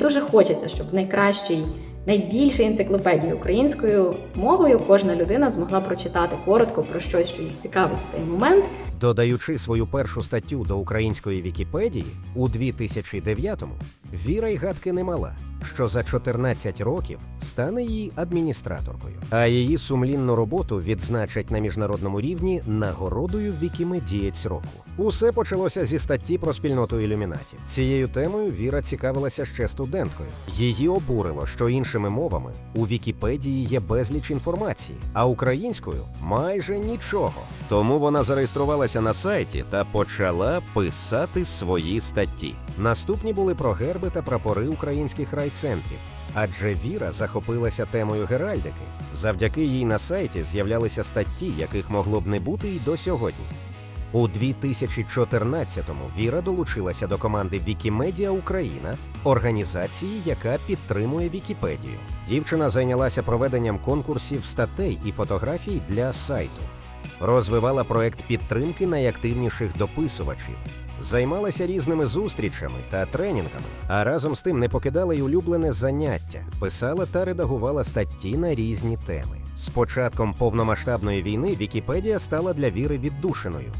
Дуже хочеться, щоб в найкращій, найбільшій енциклопедії українською мовою кожна людина змогла прочитати коротко про щось, що їх цікавить в цей момент, Додаючи свою першу статтю до української Вікіпедії у 2009-му, Віра й гадки не мала, що за 14 років стане її адміністраторкою. А її сумлінну роботу відзначать на міжнародному рівні нагородою Вікімедієць року. Усе почалося зі статті про спільноту ілюмінаті. Цією темою Віра цікавилася ще студенткою. Її обурило, що іншими мовами у Вікіпедії є безліч інформації, а українською майже нічого. Тому вона зареєструвалася на сайті та почала писати свої статті. Наступні були про герби та прапори українських райцентрів. Адже Віра захопилася темою геральдики. Завдяки їй на сайті з'являлися статті, яких могло б не бути й до сьогодні. У 2014-му Віра долучилася до команди Вікімедіа Україна, організації, яка підтримує Вікіпедію. Дівчина зайнялася проведенням конкурсів статей і фотографій для сайту, розвивала проект підтримки найактивніших дописувачів, займалася різними зустрічами та тренінгами, а разом з тим не покидала й улюблене заняття, писала та редагувала статті на різні теми. З початком повномасштабної війни Вікіпедія стала для Віри віддушиною.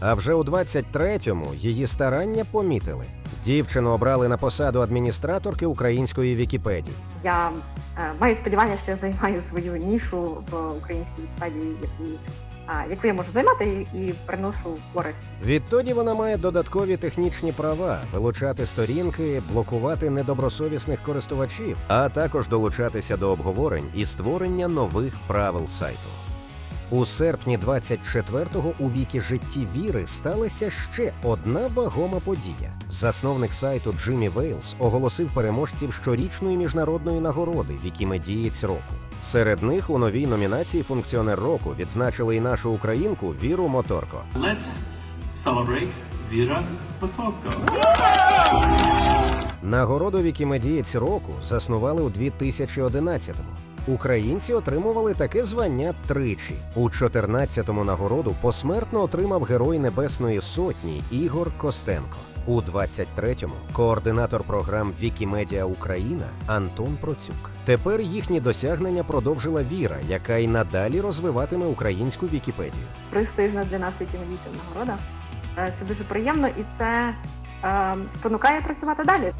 А вже у 23-му її старання помітили. Дівчину обрали на посаду адміністраторки української Вікіпедії. Я е, маю сподівання, що я займаю свою нішу в українській Вікіпедії, а, яку я можу займати і, приношу користь. Відтоді вона має додаткові технічні права вилучати сторінки, блокувати недобросовісних користувачів, а також долучатися до обговорень і створення нових правил сайту. У серпні 24-го у вікі житті віри сталася ще одна вагома подія. Засновник сайту Джиммі Вейлс оголосив переможців щорічної міжнародної нагороди Вікімедієць року. Серед них у новій номінації функціонер року відзначили і нашу українку Віру Моторко. Let's celebrate Віра Моторко. Нагороду Вікімедієць року заснували у 2011-му. Українці отримували таке звання тричі. У 14-му нагороду посмертно отримав Герой Небесної Сотні Ігор Костенко. У 23-му координатор програм Вікімедіа Україна Антон Процюк. Тепер їхні досягнення продовжила Віра, яка й надалі розвиватиме українську Вікіпедію. Престижна для нас Вікімедійців нагорода. Е, Це дуже приємно і це е, спонукає працювати далі.